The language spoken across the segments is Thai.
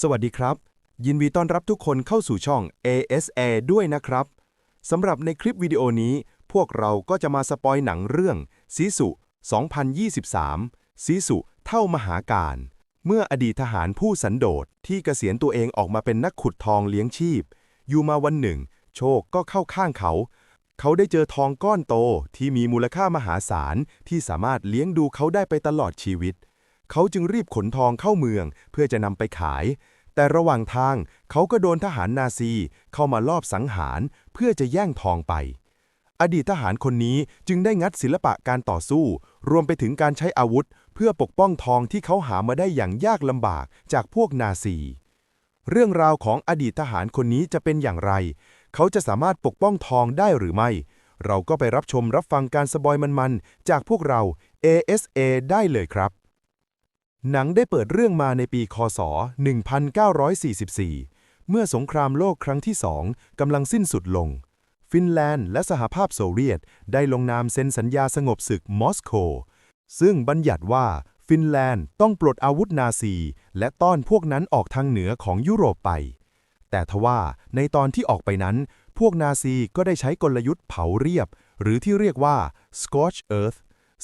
สวัสดีครับ ยินดีต้อนรับทุกคนเข้าสู่ช่อง ASA ด้วยนะครับสำหรับในคลิปวิดีโอนี้ พวกเราก็จะมาสปอยหนังเรื่องซีสุ 2023 ซีสุเท่ามหาการ เมื่ออดีตทหารผู้สันโดษที่เกษียณตัวเองออกมาเป็นนักขุดทองเลี้ยงชีพ อยู่มาวันหนึ่ง โชคก็เข้าข้างเขา เขาได้เจอทองก้อนโตที่มีมูลค่ามหาศาลที่สามารถเลี้ยงดูเขาได้ไปตลอดชีวิต เขาจึงรีบขนทองเข้าเมืองเพื่อจะนำไปขาย แต่ระหว่างทางเขาก็โดนทหารนาซี เข้ามาลอบสังหารเพื่อจะแย่งทองไป อดีตทหารคนนี้จึงได้งัดศิลปะการต่อสู้ รวมไปถึงการใช้อาวุธ เพื่อปกป้องทองที่เขาหามาได้อย่างยากลำบากจากพวกนาซี เรื่องราวของอดีตทหารคนนี้จะเป็นอย่างไร เขาจะสามารถปกป้องทองได้หรือไม่เราก็ไปรับชมรับฟังการสบอยมันๆ จากพวกเรา ASA ได้เลยครับ หนังได้เปิดเรื่องมาในปีคศ 1944 เมื่อสงครามโลกครั้งที่สองกำลังสิ้นสุดลง ฟินแลนด์และสหภาพโซเวียตได้ลงนามเซ็นสัญญาสงบศึกมอสโก ซึ่งบัญญัติว่าฟินแลนด์ต้องปลดอาวุธนาซี และต้อนพวกนั้นออกทางเหนือของยุโรปไป แต่ทว่าในตอนที่ออกไปนั้น พวกนาซีก็ได้ใช้กลยุทธ์เผาเรียบ หรือที่เรียกว่า scorch earth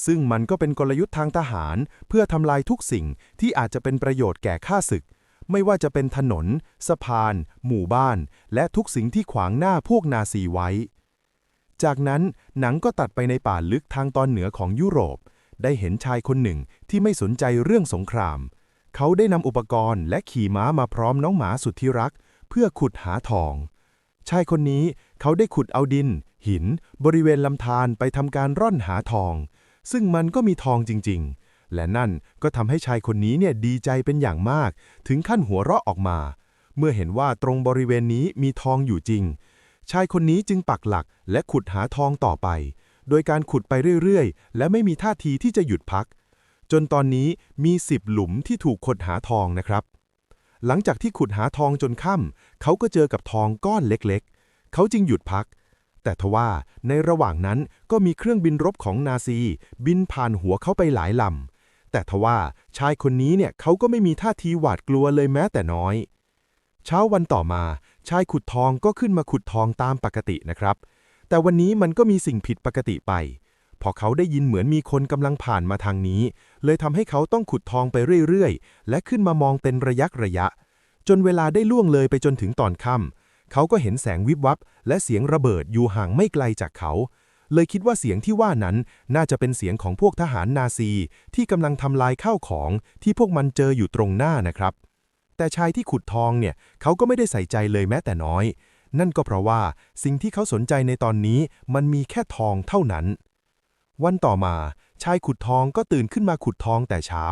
ซึ่งมันก็เป็นกลยุทธ์ทางทหาร เพื่อทำลายทุกสิ่งที่อาจจะเป็นประโยชน์แก่ข้าศึก ไม่ว่าจะเป็นถนน สะพาน หมู่บ้าน และทุกสิ่งที่ขวางหน้าพวกนาซีไว้ จากนั้นหนังก็ตัดไปในป่าลึกทางตอนเหนือของยุโรป ได้เห็นชายคนหนึ่งที่ไม่สนใจเรื่องสงคราม เขาได้นำอุปกรณ์และขี่ม้ามาพร้อมน้องหมาสุดที่รัก เพื่อขุดหาทองชายคนนี้เขาได้ขุดเอาดิน หิน บริเวณลำธารไปทำการร่อนหาทอง ซึ่งมันก็มีทองจริงๆ และนั่นก็ทำให้ชายคนนี้เนี่ยดีใจเป็นอย่างมาก ถึงขั้นหัวเราะออกมา เมื่อเห็นว่าตรงบริเวณนี้มีทองอยู่จริง ชายคนนี้จึงปักหลักและขุดหาทองต่อไป โดยการขุดไปเรื่อยๆ และไม่มีท่าทีที่จะหยุดพัก จนตอนนี้มีสิบหลุมที่ถูกขุดหาทองนะครับ หลังจากที่ขุดหาทองจนค่ำเขาก็เจอกับทองก้อนเล็กๆ เขาจึงหยุดพัก แต่ทว่าในระหว่างนั้นก็มีเครื่องบินรบของนาซี บินผ่านหัวเขาไปหลายลำ แต่ทว่าชายคนนี้เนี่ยเขาก็ไม่มีท่าทีหวาดกลัวเลยแม้แต่น้อย เช้าวันต่อมา ชายขุดทองก็ขึ้นมาขุดทองตามปกตินะครับ แต่วันนี้มันก็มีสิ่งผิดปกติไป พอเขาได้ยินเหมือนมีคนกำลังผ่านมาทางนี้ เลยทำให้เขาต้องขุดทองไปเรื่อยๆ และขึ้นมามองเป็นระยะระยะ จนเวลาได้ล่วงเลยไปจนถึงตอนค่ำ เขาก็เห็นแสงวิบวับ และเสียงระเบิดอยู่ห่างไม่ไกลจากเขา เลยคิดว่าเสียงที่ว่านั้นน่าจะเป็นเสียงของพวกทหารนาซีที่กำลังทำลายข้าวของที่พวกมันเจออยู่ตรงหน้านะครับ แต่ชายที่ขุดทองเนี่ยเขาก็ไม่ได้ใส่ใจเลยแม้แต่น้อย นั่นก็เพราะว่าสิ่งที่เขาสนใจในตอนนี้มันมีแค่ทองเท่านั้น วันต่อมา ชายขุดทองก็ตื่นขึ้นมาขุดทองแต่เช้า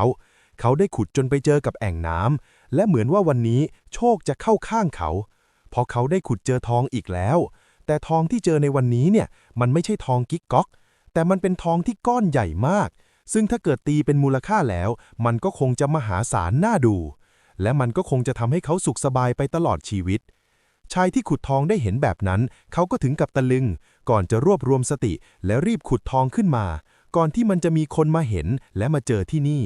เขาได้ขุดจนไปเจอกับแอ่งน้ำและเหมือนว่าวันนี้โชคจะเข้าข้างเขาเพราะเขาได้ขุดเจอทองอีกแล้ว แต่ทองที่เจอในวันนี้เนี่ย มันไม่ใช่ทองกิ๊กก๊อก แต่มันเป็นทองที่ก้อนใหญ่มาก ซึ่งถ้าเกิดตีเป็นมูลค่าแล้ว มันก็คงจะมหาศาลน่าดู และมันก็คงจะทำให้เขาสุขสบายไปตลอดชีวิต ชายที่ขุดทองได้เห็นแบบนั้น เขาก็ถึงกับตะลึง ก่อนจะรวบรวมสติ และรีบขุดทองขึ้นมา ก่อนที่มันจะมีคนมาเห็นและมาเจอที่นี่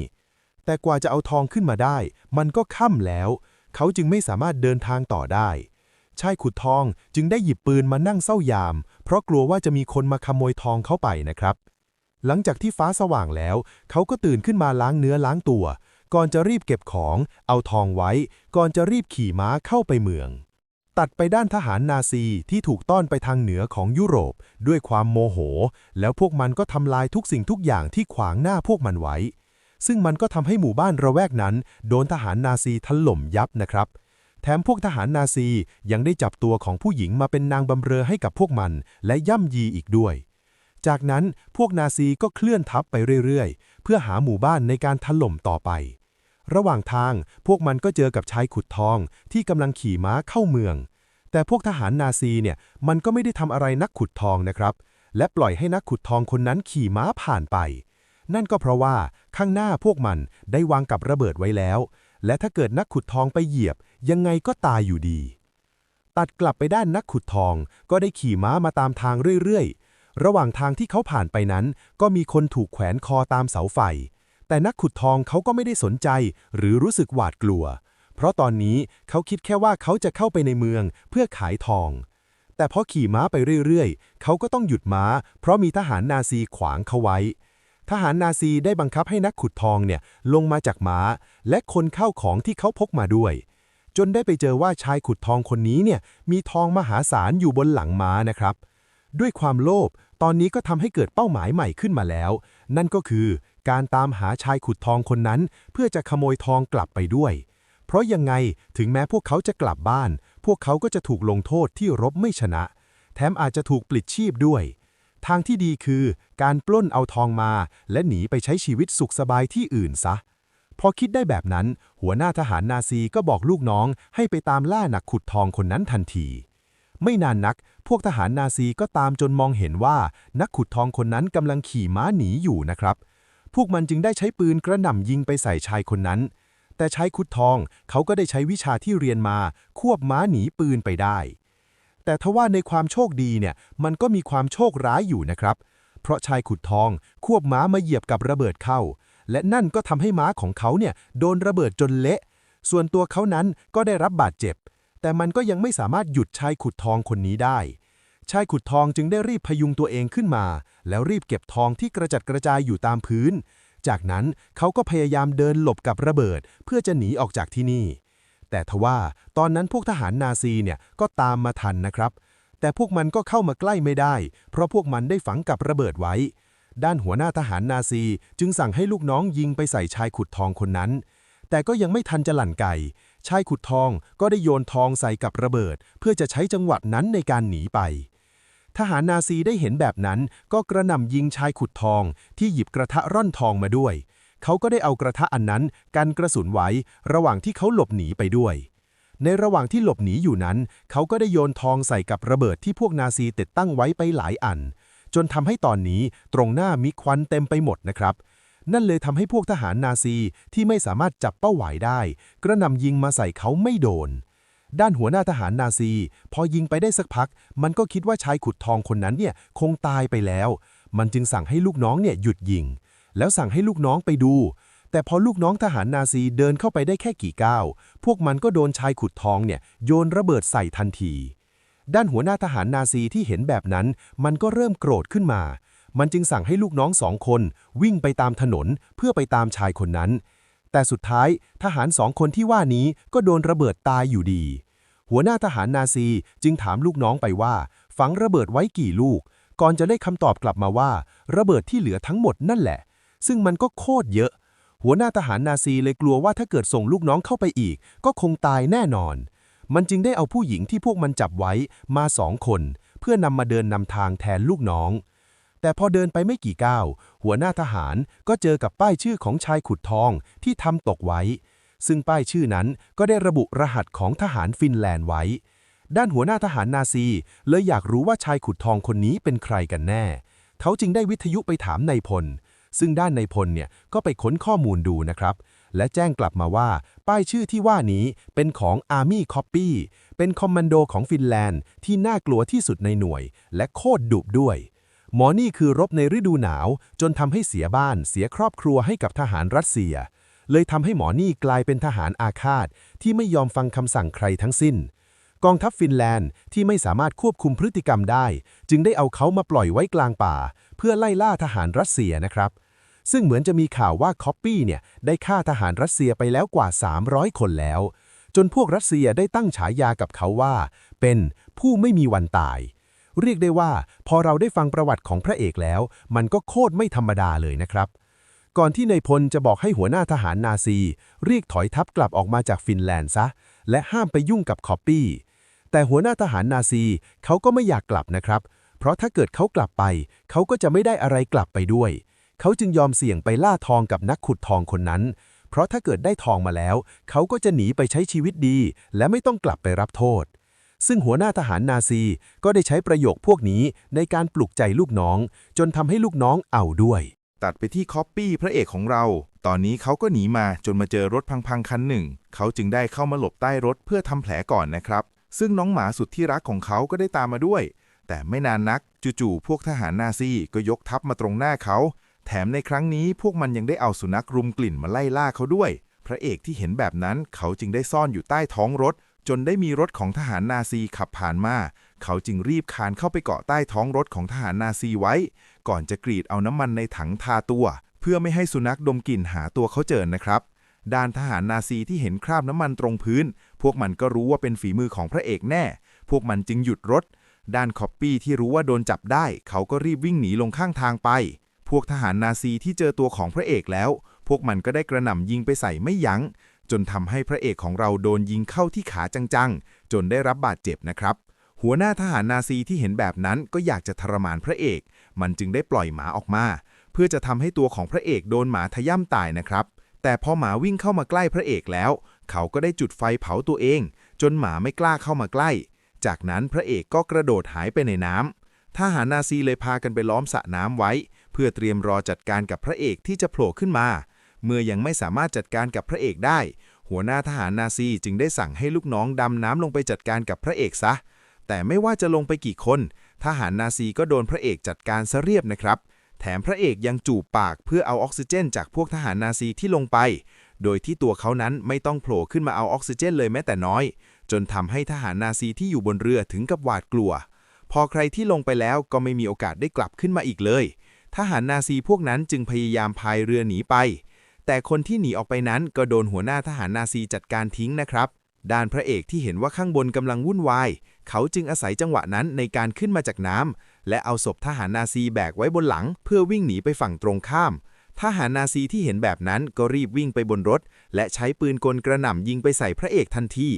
แต่กว่าจะเอาทองขึ้นมาได้ มันก็ค่ำแล้ว เขาจึงไม่สามารถเดินทางต่อได้ ชายขุดทองจึงได้หยิบปืนมานั่งเศร้ายาม เพราะกลัวว่าจะมีคนมาขโมยทองเข้าไปนะครับ หลังจากที่ฟ้าสว่างแล้ว เขาก็ตื่นขึ้นมาล้างเนื้อล้างตัว ก่อนจะรีบเก็บของ เอาทองไว้ ก่อนจะรีบขี่ม้าเข้าไปเมือง ตัดไปด้านทหารนาซีที่ถูกต้อนไปทางเหนือของยุโรป ด้วยความโมโห แล้วพวกมันก็ทำลายทุกสิ่งทุกอย่างที่ขวางหน้าพวกมันไว้ ซึ่งมันก็ทำให้หมู่บ้านระแวกนั้น โดนทหารนาซีถล่มยับนะครับ แถมพวกทหารนาซียังได้จับตัวของผู้หญิงมาเป็นนางบำเรอให้กับพวกมัน และย่ำยีอีกด้วย จากนั้นพวกนาซีก็เคลื่อนทัพไปเรื่อยๆ เพื่อหาหมู่บ้านในการถล่มต่อไป ระหว่างทางพวกมันก็เจอกับชายขุดทองที่กำลังขี่ม้าเข้าเมือง แต่พวกทหารนาซีเนี่ยมันก็ไม่ได้ทำอะไรนักขุดทองนะครับ และปล่อยให้นักขุดทองคนนั้นขี่ม้าผ่านไป นั่นก็เพราะว่าข้างหน้าพวกมันได้วางกับระเบิดไว้แล้ว และถ้าเกิดนักขุดทองไปเหยียบ ยังไงก็ตายอยู่ดี ตัดกลับไปด้านนักขุดทอง ก็ได้ขี่ม้ามาตามทางเรื่อยๆ ระหว่างทางที่เขาผ่านไปนั้น ก็มีคนถูกแขวนคอตามเสาไฟ แต่นักขุดทองเขาก็ไม่ได้สนใจ หรือรู้สึกหวาดกลัว เพราะตอนนี้เขาคิดแค่ว่าเขาจะเข้าไปในเมืองเพื่อขายทอง แต่พอขี่ม้าไปเรื่อยๆ เขาก็ต้องหยุดม้า เพราะมีทหารนาซีขวางเขาไว้ทหารนาซีได้บังคับให้นักขุดทองเนี่ยลงมาจากม้า และคนเข้าของที่เขาพกมาด้วย จนได้ไปเจอว่าชายขุดทองคนนี้เนี่ยมีทองมหาศาลอยู่บนหลังม้านะครับ ด้วยความโลภตอนนี้ก็ทำให้เกิดเป้าหมายใหม่ขึ้นมาแล้ว นั่นก็คือการตามหาชายขุดทองคนนั้น เพื่อจะขโมยทองกลับไปด้วย เพราะยังไงถึงแม้พวกเขาจะกลับบ้าน พวกเขาก็จะถูกลงโทษที่รบไม่ชนะ แถมอาจจะถูกปลิดชีพด้วย ทางที่ดีคือ การปล้นเอาทองมา และหนีไปใช้ชีวิตสุขสบายที่อื่นซะ พอคิดได้แบบนั้น หัวหน้าทหารนาซีก็บอกลูกน้องให้ไปตามล่านักขุดทองคนนั้นทันที ไม่นานนัก พวกทหารนาซีก็ตามจนมองเห็นว่านักขุดทองคนนั้นกำลังขี่ม้าหนีอยู่นะครับ พวกมันจึงได้ใช้ปืนกระหน่ำยิงไปใส่ชายคนนั้น แต่ชายขุดทองเขาก็ได้ใช้วิชาที่เรียนมา ควบม้าหนีปืนไปได้ แต่ทว่าในความโชคดีเนี่ยมันก็มีความโชคร้ายอยู่นะครับ เพราะชายขุดทองควบม้ามาเหยียบกับระเบิดเข้า และนั่นก็ทำให้ม้าของเขาเนี่ยโดนระเบิดจนเละ ส่วนตัวเขานั้นก็ได้รับบาดเจ็บ แต่มันก็ยังไม่สามารถหยุดชายขุดทองคนนี้ได้ ชายขุดทองจึงได้รีบพยุงตัวเองขึ้นมา แล้วรีบเก็บทองที่กระจัดกระจายอยู่ตามพื้น จากนั้นเขาก็พยายามเดินหลบกับระเบิด เพื่อจะหนีออกจากที่นี่ แต่ทว่าตอนนั้นพวกทหารนาซีเนี่ยก็ตามมาทันนะครับ แต่พวกมันก็เข้ามาใกล้ไม่ได้ เพราะพวกมันได้ฝังกับระเบิดไว้ ด้านหัวหน้าทหารนาซีจึงสั่งให้ลูกน้องยิงไปใส่ชายขุดทองคนนั้น แต่ก็ยังไม่ทันจะหลั่นไก่ ชายขุดทองก็ได้โยนทองใส่กับระเบิด เพื่อจะใช้จังหวะนั้นในการหนีไป ทหารนาซีได้เห็นแบบนั้นก็กระหน่ำยิงชายขุดทองที่หยิบกระทะร่อนทองมาด้วย เขาก็ได้เอากระทะอันนั้นกันกระสุนไว้ ระหว่างที่เขาหลบหนีไปด้วยในระหว่างที่หลบหนีอยู่นั้น เขาก็ได้โยนทองใส่กับระเบิดที่พวกนาซีติดตั้งไว้ไปหลายอัน จนทำให้ตอนนี้ตรงหน้ามีควันเต็มไปหมดนะครับ นั่นเลยทำให้พวกทหารนาซีที่ไม่สามารถจับเป้าหมายได้ กระน่ำยิงมาใส่เขาไม่โดน ด้านหัวหน้าทหารนาซี พอยิงไปได้สักพัก มันก็คิดว่าชายขุดทองคนนั้นเนี่ยคงตายไปแล้ว มันจึงสั่งให้ลูกน้องเนี่ยหยุดยิง แล้วสั่งให้ลูกน้องไปดูแต่พอลูกน้องทหารนาซีเดินเข้าไปได้แค่กี่ก้าว พวกมันก็โดนชายขุดทองเนี่ยโยนระเบิดใส่ทันที ด้านหัวหน้าทหารนาซีที่เห็นแบบนั้น มันก็เริ่มโกรธขึ้นมา มันจึงสั่งให้ลูกน้องสองคน วิ่งไปตามถนนเพื่อไปตามชายคนนั้น แต่สุดท้ายทหารสองคนที่ว่านี้ก็โดนระเบิดตายอยู่ดี หัวหน้าทหารนาซีจึงถามลูกน้องไปว่า ฝังระเบิดไว้กี่ลูก ก่อนจะได้คำตอบกลับมาว่า ระเบิดที่เหลือทั้งหมดนั่นแหละ ซึ่งมันก็โคตรเยอะ หัวหน้าทหารนาซีเลยกลัวว่าถ้าเกิดส่งลูกน้องเข้าไปอีก ก็คงตายแน่นอน มันจึงได้เอาผู้หญิงที่พวกมันจับไว้มาสองคน เพื่อนำมาเดินนำทางแทนลูกน้อง แต่พอเดินไปไม่กี่ก้าว หัวหน้าทหารก็เจอกับป้ายชื่อของชายขุดทองที่ทำตกไว้ ซึ่งป้ายชื่อนั้นก็ได้ระบุรหัสของทหารฟินแลนด์ไว้ ด้านหัวหน้าทหารนาซีเลยอยากรู้ว่าชายขุดทองคนนี้เป็นใครกันแน่ เขาจึงได้วิทยุไปถามนายพล ซึ่งด้านในพลเนี่ยก็ไปค้นข้อมูลดูนะครับ และแจ้งกลับมาว่า ป้ายชื่อที่ว่านี้เป็นของ Army Copy เป็นคอมมานโดของฟินแลนด์ที่น่ากลัวที่สุดในหน่วย และโคตรดุด้วย หมอนี่คือรบในฤดูหนาว จนทำให้เสียบ้านเสียครอบครัวให้กับทหารรัสเซีย เลยทำให้หมอนี่กลายเป็นทหารอาฆาต ที่ไม่ยอมฟังคำสั่งใครทั้งสิ้นกองทัพฟินแลนด์ที่ไม่สามารถควบคุมพฤติกรรมได้ จึงได้เอาเขามาปล่อยไว้กลางป่า พื่อไล่ล่าทหารรัสเซียนะครับ ซึ่งเหมือนจะมีข่าวว่าคอปปี้เนี่ยได้ฆ่าทหารรัสเซียไปแล้วกว่า 300 คนแล้ว จนพวกรัสเซียได้ตั้งฉายากับเขาว่า เป็นผู้ไม่มีวันตาย เรียกได้ว่า พอเราได้ฟังประวัติของพระเอกแล้ว มันก็โคตรไม่ธรรมดาเลยนะครับก่อนที่นายพลจะบอกให้หัวหน้าทหารนาซี เรียกถอยทัพกลับออกมาจากฟินแลนด์ซะ และห้ามไปยุ่งกับคอปปี้ แต่หัวหน้าทหารนาซีเขาก็ไม่อยากกลับนะครับ เพราะถ้าเกิดเขากลับไป เขาก็จะไม่ได้อะไรกลับไปด้วย เขาจึงยอมเสี่ยงไปล่าทองกับนักขุดทองคนนั้น เพราะถ้าเกิดได้ทองมาแล้ว เขาก็จะหนีไปใช้ชีวิตดี และไม่ต้องกลับไปรับโทษ ซึ่งหัวหน้าทหารนาซีก็ได้ใช้ประโยคพวกนี้ในการปลุกใจลูกน้อง จนทำให้ลูกน้องเอาด้วยตัดไปที่คอปปี้พระเอกของเรา ตอนนี้เขาก็หนีมาจนมาเจอรถพังๆคันหนึ่ง เขาจึงได้เข้ามาหลบใต้รถเพื่อทำแผลก่อนนะครับ ซึ่งน้องหมาสุดที่รักของเขาก็ได้ตามมาด้วย แต่ไม่นานนักจู่ๆพวกทหารนาซีก็ยกทัพมาตรงหน้าเขา แถมในครั้งนี้พวกมันยังได้เอาสุนัขรุมกลิ่นมาไล่ล่าเขาด้วย พระเอกที่เห็นแบบนั้นเขาจึงได้ซ่อนอยู่ใต้ท้องรถ จนได้มีรถของทหารนาซีขับผ่านมา เขาจึงรีบคานเข้าไปเกาะใต้ท้องรถของทหารนาซีไว้ ก่อนจะกรีดเอาน้ำมันในถังทาตัว เพื่อไม่ให้สุนัขดมกลิ่นหาตัวเขาเจอนะครับด้านทหารนาซีที่เห็นคราบน้ำมันตรงพื้น พวกมันก็รู้ว่าเป็นฝีมือของพระเอกแน่ พวกมันจึงหยุดรถ ด้านคอปปี้ที่รู้ว่าโดนจับได้ เขาก็รีบวิ่งหนีลงข้างทางไป พวกทหารนาซีที่เจอตัวของพระเอกแล้ว พวกมันก็ได้กระหน่ำยิงไปใส่ไม่ยัง้ง จนทำให้พระเอกของเราโดนยิงเข้าที่ขาจังๆ จนได้รับบาดเจ็บนะครับ หัวหน้าทหารนาซีที่เห็นแบบนั้นก็อยากจะทรมานพระเอก มันจึงได้ปล่อยหมาออกมา เพื่อจะทำให้ตัวของพระเอกโดนหมาทะย่ำตายนะครับแต่พอหมาวิ่งเข้ามาใกล้พระเอกแล้ว เขาก็ได้จุดไฟเผาตัวเอง จนหมาไม่กล้าเข้ามาใกล้ จากนั้นพระเอกก็กระโดดหายไปในน้ำทหารนาซีเลยพากันไปล้อมสระน้ำไว้ เพื่อเตรียมรอจัดการกับพระเอกที่จะโผล่ขึ้นมา เมื่อยังไม่สามารถจัดการกับพระเอกได้ หัวหน้าทหารนาซีจึงได้สั่งให้ลูกน้องดำน้ำลงไปจัดการกับพระเอกซะ แต่ไม่ว่าจะลงไปกี่คน ทหารนาซีก็โดนพระเอกจัดการซะเรียบนะครับ แถมพระเอกยังจูบปากเพื่อเอาออกซิเจน จากพวกทหารนาซีที่ลงไป โดยที่ตัวเขานั้นไม่ต้องโผล่ขึ้นมาเอาออกซิเจนเลยแม้แต่น้อย จนทำให้ทหารนาซีที่อยู่บนเรือถึงกับหวาดกลัว พอใครที่ลงไปแล้วก็ไม่มีโอกาสได้กลับขึ้นมาอีกเลย ทหารนาซีพวกนั้นจึงพยายามพายเรือหนีไป แต่คนที่หนีออกไปนั้นก็โดนหัวหน้าทหารนาซีจัดการทิ้งนะครับ ด้านพระเอกที่เห็นว่าข้างบนกำลังวุ่นวาย เขาจึงอาศัยจังหวะนั้นในการขึ้นมาจากน้ำและเอาศพทหารนาซีแบกไว้บนหลัง เพื่อวิ่งหนีไปฝั่งตรงข้ามทหารนาซีที่เห็นแบบนั้นก็รีบวิ่งไปบนรถ และใช้ปืนกลกระหน่ำยิงไปใส่พระเอกทันที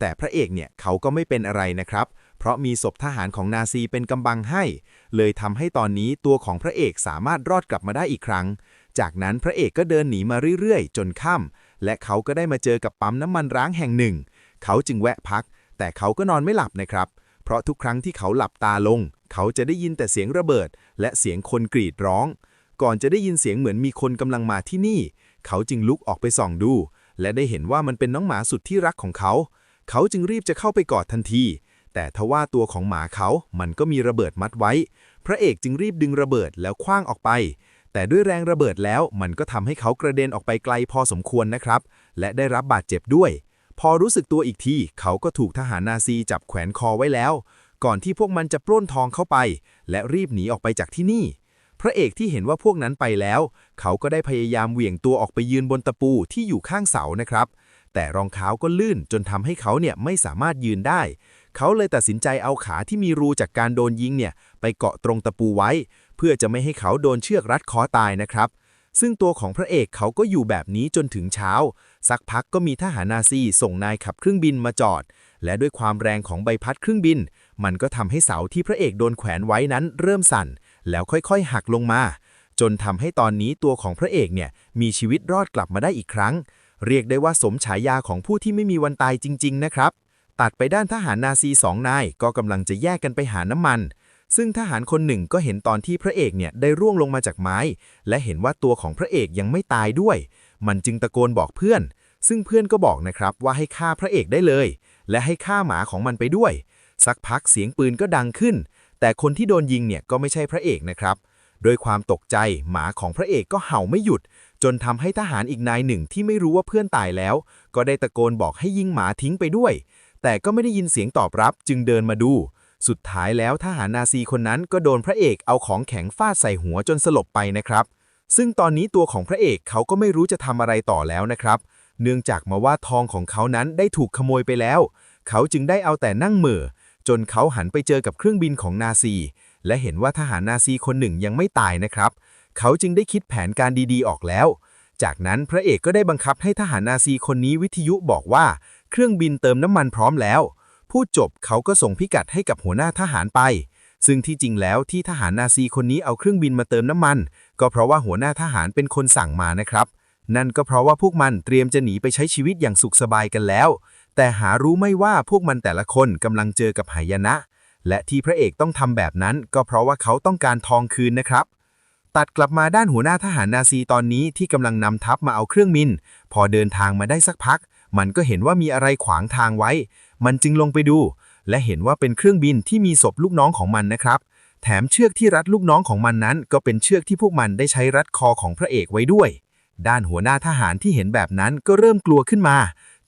แต่พระเอกเนี่ยเขาก็ไม่เป็นอะไรนะครับ เพราะมีศพทหารของนาซีเป็นกำบังให้ เลยทำให้ตอนนี้ตัวของพระเอกสามารถรอดกลับมาได้อีกครั้ง จากนั้นพระเอกก็เดินหนีมาเรื่อยๆ จนค่ำและเขาก็ได้มาเจอกับปั๊มน้ำมันร้างแห่งหนึ่ง เขาจึงแวะพัก แต่เขาก็นอนไม่หลับนะครับ เพราะทุกครั้งที่เขาหลับตาลง เขาจะได้ยินแต่เสียงระเบิด และเสียงคนกรีดร้อง ก่อนจะได้ยินเสียงเหมือนมีคนกำลังมาที่นี่ เขาจึงลุกออกไปส่องดู และได้เห็นว่ามันเป็นน้องหมาสุดที่รักของเขา เขาจึงรีบจะเข้าไปกอดทันที แต่ทว่าตัวของหมาเขามันก็มีระเบิดมัดไว้ พระเอกจึงรีบดึงระเบิดแล้วคว้างออกไป แต่ด้วยแรงระเบิดแล้วมันก็ทำให้เขากระเด็นออกไปไกลพอสมควรนะครับ และได้รับบาดเจ็บด้วย พอรู้สึกตัวอีกที เขาก็ถูกทหารนาซีจับแขวนคอไว้แล้ว ก่อนที่พวกมันจะปล้นทองเข้าไป และรีบหนีออกไปจากที่นี่พระเอกที่เห็นว่าพวกนั้นไปแล้ว เขาก็ได้พยายามเหวี่ยงตัวออกไปยืนบนตะปูที่อยู่ข้างเสานะครับ แต่รองเท้าก็ลื่นจนทำให้เขาเนี่ยไม่สามารถยืนได้ เขาเลยตัดสินใจเอาขาที่มีรูจากการโดนยิงเนี่ยไปเกาะตรงตะปูไว้ เพื่อจะไม่ให้เขาโดนเชือกรัดคอตายนะครับซึ่งตัวของพระเอกเขาก็อยู่แบบนี้จนถึงเช้า สักพักก็มีทหารนาซีส่งนายขับเครื่องบินมาจอด และด้วยความแรงของใบพัดเครื่องบิน มันก็ทำให้เสาที่พระเอกโดนแขวนไว้นั้นเริ่มสั่น แล้วค่อยๆ หักลงมา จนทำให้ตอนนี้ตัวของพระเอกเนี่ยมีชีวิตรอดกลับมาได้อีกครั้ง เรียกได้ว่าสมฉายาของผู้ที่ไม่มีวันตายจริง ๆ นะครับ ตัดไปด้านทหารนาซีสองนายก็กำลังจะแยกกันไปหาน้ำมัน ซึ่งทหารคนหนึ่งก็เห็นตอนที่พระเอกเนี่ยได้ร่วงลงมาจากไม้ และเห็นว่าตัวของพระเอกยังไม่ตายด้วย มันจึงตะโกนบอกเพื่อน ซึ่งเพื่อนก็บอกนะครับว่าให้ฆ่าพระเอกได้เลย และให้ฆ่าหมาของมันไปด้วย สักพักเสียงปืนก็ดังขึ้น แต่คนที่โดนยิงเนี่ยก็ไม่ใช่พระเอกนะครับโดยความตกใจหมาของพระเอกก็เห่าไม่หยุด จนทำให้ทหารอีกนายหนึ่งที่ไม่รู้ว่าเพื่อนตายแล้ว ก็ได้ตะโกนบอกให้ยิงหมาทิ้งไปด้วย แต่ก็ไม่ได้ยินเสียงตอบรับจึงเดินมาดู สุดท้ายแล้วทหารนาซีคนนั้นก็โดนพระเอกเอาของแข็งฟาดใส่หัวจนสลบไปนะครับ ซึ่งตอนนี้ตัวของพระเอกเขาก็ไม่รู้จะทำอะไรต่อแล้วนะครับ เนื่องจากมาว่าทองของเขานั้นได้ถูกขโมยไปแล้ว เขาจึงได้เอาแต่นั่งเหม่อจนเขาหันไปเจอกับเครื่องบินของนาซี และเห็นว่าทหารนาซีคนหนึ่งยังไม่ตายนะครับ เขาจึงได้คิดแผนการดีๆ ออกแล้ว จากนั้นพระเอกก็ได้บังคับให้ทหารนาซีคนนี้วิทยุบอกว่า เครื่องบินเติมน้ำมันพร้อมแล้ว พูดจบเขาก็ส่งพิกัดให้กับหัวหน้าทหารไป ซึ่งที่จริงแล้วที่ทหารนาซีคนนี้เอาเครื่องบินมาเติมน้ำมัน ก็เพราะว่าหัวหน้าทหารเป็นคนสั่งมานะครับ นั่นก็เพราะว่าพวกมันเตรียมจะหนีไปใช้ชีวิตอย่างสุขสบายกันแล้ว แต่หารู้ไม่ว่าพวกมันแต่ละคนกำลังเจอกับหายนะ และที่พระเอกต้องทำแบบนั้น ก็เพราะว่าเขาต้องการทองคืนนะครับ ตัดกลับมาด้านหัวหน้าทหารนาซีตอนนี้ที่กำลังนำทัพมาเอาเครื่องบิน พอเดินทางมาได้สักพัก มันก็เห็นว่ามีอะไรขวางทางไว้ มันจึงลงไปดู และเห็นว่าเป็นเครื่องบินที่มีศพลูกน้องของมันนะครับ แถมเชือกที่รัดลูกน้องของมันนั้น ก็เป็นเชือกที่พวกมันได้ใช้รัดคอของพระเอกไว้ด้วย ด้านหัวหน้าทหารที่เห็นแบบนั้นก็เริ่มกลัวขึ้นมา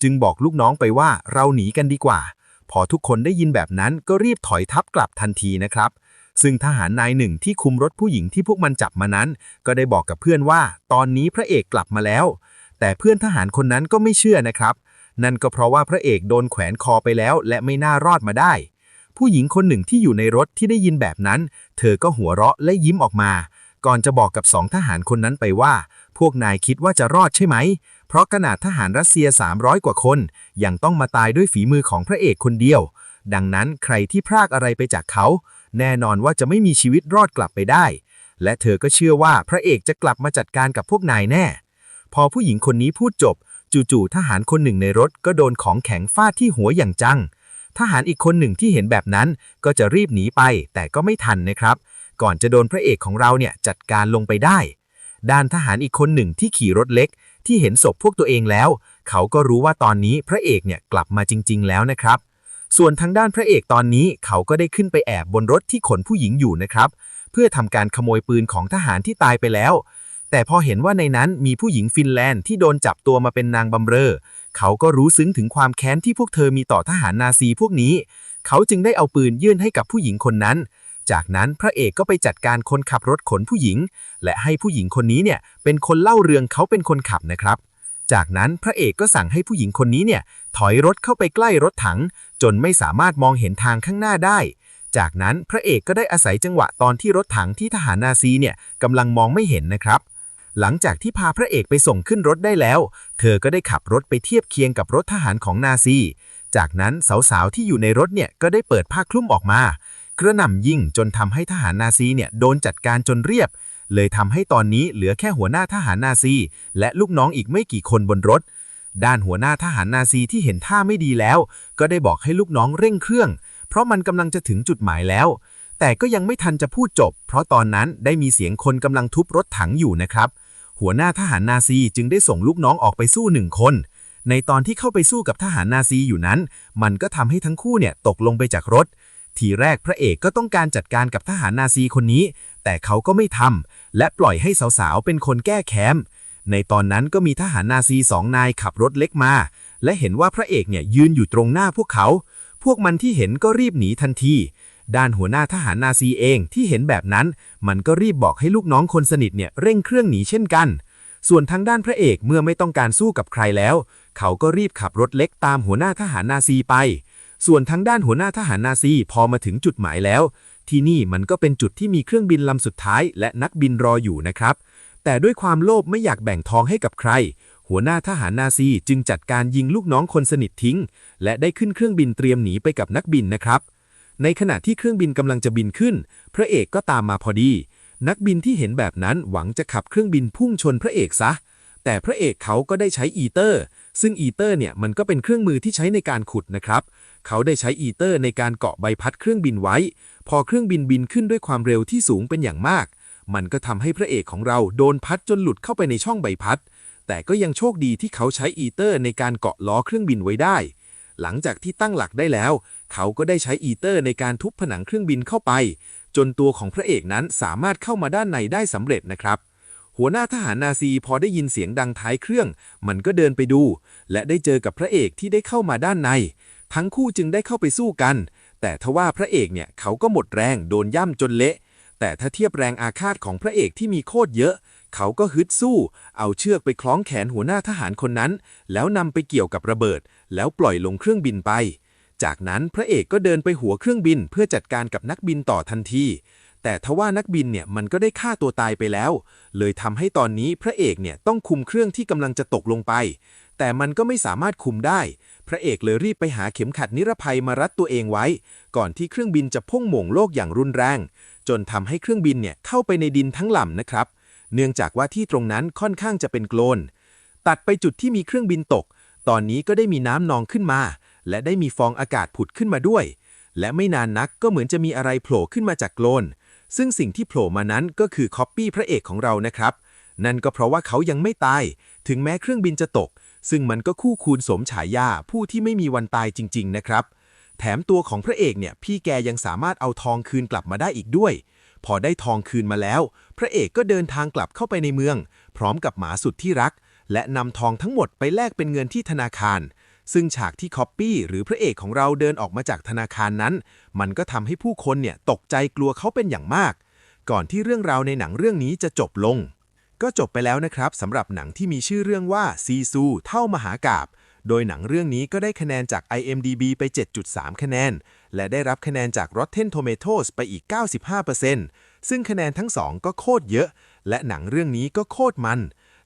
จึงบอกลูกน้องไปว่าเราหนีกันดีกว่า พอทุกคนได้ยินแบบนั้นก็รีบถอยทับกลับทันทีนะครับ ซึ่งทหารนายหนึ่งที่คุมรถผู้หญิงที่พวกมันจับมานั้น ก็ได้บอกกับเพื่อนว่า ตอนนี้พระเอกกลับมาแล้ว แต่เพื่อนทหารคนนั้นก็ไม่เชื่อนะครับ นั่นก็เพราะว่าพระเอกโดนแขวนคอไปแล้ว และไม่น่ารอดมาได้ ผู้หญิงคนหนึ่งที่อยู่ในรถที่ได้ยินแบบนั้น เธอก็หัวเราะและยิ้มออกมา ก่อนจะบอกกับสองทหารคนนั้นไปว่า พวกนายคิดว่าจะรอดใช่ไหม เพราะขนาดทหารรัสเซีย 300 กว่าคน ยังต้องมาตายด้วยฝีมือของพระเอกคนเดียว ดังนั้นใครที่พรากอะไรไปจากเขา แน่นอนว่าจะไม่มีชีวิตรอดกลับไปได้ และเธอก็เชื่อว่าพระเอกจะกลับมาจัดการกับพวกนายแน่ พอผู้หญิงคนนี้พูดจบ จู่ๆทหารคนหนึ่งในรถก็โดนของแข็งฟาดที่หัวอย่างจัง ทหารอีกคนหนึ่งที่เห็นแบบนั้นก็จะรีบหนีไป แต่ก็ไม่ทันนะครับ ก่อนจะโดนพระเอกของเราเนี่ยจัดการลงไปได้ ด้านทหารอีกคนหนึ่งที่ขี่รถเล็ก ที่เห็นศพพวกตัวเองแล้ว เขาก็รู้ว่าตอนนี้พระเอกเนี่ยกลับมาจริง ๆ แล้วนะครับ ส่วนทางด้านพระเอกตอนนี้เขาก็ได้ขึ้นไปแอบบนรถที่ขนผู้หญิงอยู่นะครับ เพื่อทำการขโมยปืนของทหารที่ตายไปแล้ว แต่พอเห็นว่าในนั้นมีผู้หญิงฟินแลนด์ที่โดนจับตัวมาเป็นนางบำเรอ เขาก็รู้ซึ้งถึงความแค้นที่พวกเธอมีต่อทหารนาซีพวกนี้ เขาจึงได้เอาปืนยื่นให้กับผู้หญิงคนนั้น จากนั้นพระเอกก็ไปจัดการคนขับรถขนผู้หญิง และให้ผู้หญิงคนนี้เนี่ยเป็นคนเล่าเรื่องเขาเป็นคนขับนะครับจากนั้นพระเอกก็สั่งให้ผู้หญิงคนนี้เนี่ยถอยรถเข้าไปใกล้รถถัง จนไม่สามารถมองเห็นทางข้างหน้าได้ จากนั้นพระเอกก็ได้อาศัยจังหวะตอนที่รถถังที่ทหารนาซีเนี่ยกำลังมองไม่เห็นนะครับ หลังจากที่พาพระเอกไปส่งขึ้นรถได้แล้ว เธอก็ได้ขับรถไปเทียบเคียงกับรถทหารของนาซี จากนั้นสาวๆที่อยู่ในรถเนี่ยก็ได้เปิดผ้าคลุมออกมากระหน่ำยิงจนทำให้ทหารนาซีเนี่ยโดนจัดการจนเรียบ เลยทำให้ตอนนี้เหลือแค่หัวหน้าทหารนาซี และลูกน้องอีกไม่กี่คนบนรถ ด้านหัวหน้าทหารนาซีที่เห็นท่าไม่ดีแล้ว ก็ได้บอกให้ลูกน้องเร่งเครื่อง เพราะมันกำลังจะถึงจุดหมายแล้ว แต่ก็ยังไม่ทันจะพูดจบ เพราะตอนนั้นได้มีเสียงคนกำลังทุบรถถังอยู่นะครับ หัวหน้าทหารนาซีจึงได้ส่งลูกน้องออกไปสู้หนึ่งคน ในตอนที่เข้าไปสู้กับทหารนาซีอยู่นั้น มันก็ทำให้ทั้งคู่เนี่ยตกลงไปจากรถ ทีแรกพระเอกก็ต้องการจัดการกับทหารนาซีคนนี้ แต่เขาก็ไม่ทำและปล่อยให้สาวๆเป็นคนแก้แค้น ในตอนนั้นก็มีทหารนาซีสองนายขับรถเล็กมา และเห็นว่าพระเอกเนี่ยยืนอยู่ตรงหน้าพวกเขา พวกมันที่เห็นก็รีบหนีทันที ด้านหัวหน้าทหารนาซีเองที่เห็นแบบนั้น มันก็รีบบอกให้ลูกน้องคนสนิทเนี่ยเร่งเครื่องหนีเช่นกัน ส่วนทางด้านพระเอกเมื่อไม่ต้องการสู้กับใครแล้ว เขาก็รีบขับรถเล็กตามหัวหน้าทหารนาซีไป ส่วนทางด้านหัวหน้าทหารนาซีพอมาถึงจุดหมายแล้ว ที่นี่มันก็เป็นจุดที่มีเครื่องบินลำสุดท้าย และนักบินรออยู่นะครับ แต่ด้วยความโลภไม่อยากแบ่งทองให้กับใคร หัวหน้าทหารนาซีจึงจัดการยิงลูกน้องคนสนิททิ้ง และได้ขึ้นเครื่องบินเตรียมหนีไปกับนักบินนะครับ ในขณะที่เครื่องบินกำลังจะบินขึ้น พระเอกก็ตามมาพอดี นักบินที่เห็นแบบนั้นหวังจะขับเครื่องบินพุ่งชนพระเอกซะ แต่พระเอกเขาก็ได้ใช้อีเตอร์ ซึ่งอีเตอร์เนี่ยมันก็เป็นเครื่องมือที่ใช้ในการขุดนะครับ เขาได้ใช้อีเตอร์ในการเกาะใบพัดเครื่องบินไว้ พอเครื่องบินบินขึ้นด้วยความเร็วที่สูงเป็นอย่างมาก มันก็ทำให้พระเอกของเราโดนพัดจนหลุดเข้าไปในช่องใบพัด แต่ก็ยังโชคดีที่เขาใช้อีเตอร์ในการเกาะล้อเครื่องบินไว้ได้ หลังจากที่ตั้งหลักได้แล้ว เขาก็ได้ใช้อีเตอร์ในการทุบผนังเครื่องบินเข้าไป จนตัวของพระเอกนั้นสามารถเข้ามาด้านในได้สำเร็จนะครับหัวหน้าทหารนาซีพอได้ยินเสียงดังท้ายเครื่อง มันก็เดินไปดู และได้เจอกับพระเอกที่ได้เข้ามาด้านใน ทั้งคู่จึงได้เข้าไปสู้กัน แต่ทว่าพระเอกเนี่ยเขาก็หมดแรงโดนย่ำจนเละ แต่ถ้าเทียบแรงอาฆาตของพระเอกที่มีโคตรเยอะ เขาก็ฮึดสู้ เอาเชือกไปคล้องแขนหัวหน้าทหารคนนั้น แล้วนำไปเกี่ยวกับระเบิด แล้วปล่อยลงเครื่องบินไป จากนั้นพระเอกก็เดินไปหัวเครื่องบินเพื่อจัดการกับนักบินต่อทันที แต่ทว่านักบินเนี่ยมันก็ได้ฆ่าตัวตายไปแล้ว เลยทำให้ตอนนี้พระเอกเนี่ยต้องคุมเครื่องที่กำลังจะตกลงไป แต่มันก็ไม่สามารถคุมได้ พระเอกเลยรีบไปหาเข็มขัดนิรภัยมารัดตัวเองไว้ ก่อนที่เครื่องบินจะพุ่งหม่งโลกอย่างรุนแรง จนทำให้เครื่องบินเนี่ยเข้าไปในดินทั้งลำนะครับ เนื่องจากว่าที่ตรงนั้นค่อนข้างจะเป็นโคลน ตัดไปจุดที่มีเครื่องบินตก ตอนนี้ก็ได้มีน้ำนองขึ้นมา และได้มีฟองอากาศผุดขึ้นมาด้วย และไม่นานนักก็เหมือนจะมีอะไรโผล่ขึ้นมาจากโคลน ซึ่งสิ่งที่โผล่มานั้นก็คือคอปปี้พระเอกของเรานะครับ นั่นก็เพราะว่าเขายังไม่ตาย ถึงแม้เครื่องบินจะตก ซึ่งมันก็คู่คูณสมฉายาผู้ที่ไม่มีวันตายจริง ๆ นะครับ แถมตัวของพระเอกเนี่ยพี่แกยังสามารถเอาทองคืนกลับมาได้อีกด้วย พอได้ทองคืนมาแล้ว พระเอกก็เดินทางกลับเข้าไปในเมือง พร้อมกับหมาสุดที่รัก และนำทองทั้งหมดไปแลกเป็นเงินที่ธนาคาร ซึ่งฉากที่คอปปี้หรือพระเอกของเราเดินออกมาจากธนาคารนั้น มันก็ทำให้ผู้คนเนี่ยตกใจกลัวเขาเป็นอย่างมาก ก่อนที่เรื่องราวในหนังเรื่องนี้จะจบลง ก็จบไปแล้วนะครับสำหรับหนังที่มีชื่อเรื่องว่าซีซู เท่ามหากาบ โดยหนังเรื่องนี้ก็ได้คะแนนจาก IMDB ไป 7.3 คะแนน และได้รับคะแนนจาก Rotten Tomatoes ไปอีก 95%ซึ่งคะแนนทั้งสองก็โคตรเยอะ และหนังเรื่องนี้ก็โคตรมัน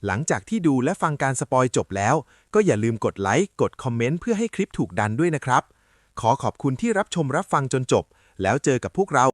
หลังจากที่ดูและฟังการสปอยจบแล้ว ก็อย่าลืมกดไลค์ กดคอมเมนต์เพื่อให้คลิปถูกดันด้วยนะครับ ขอขอบคุณที่รับชมรับฟังจนจบ แล้วเจอกับพวกเรา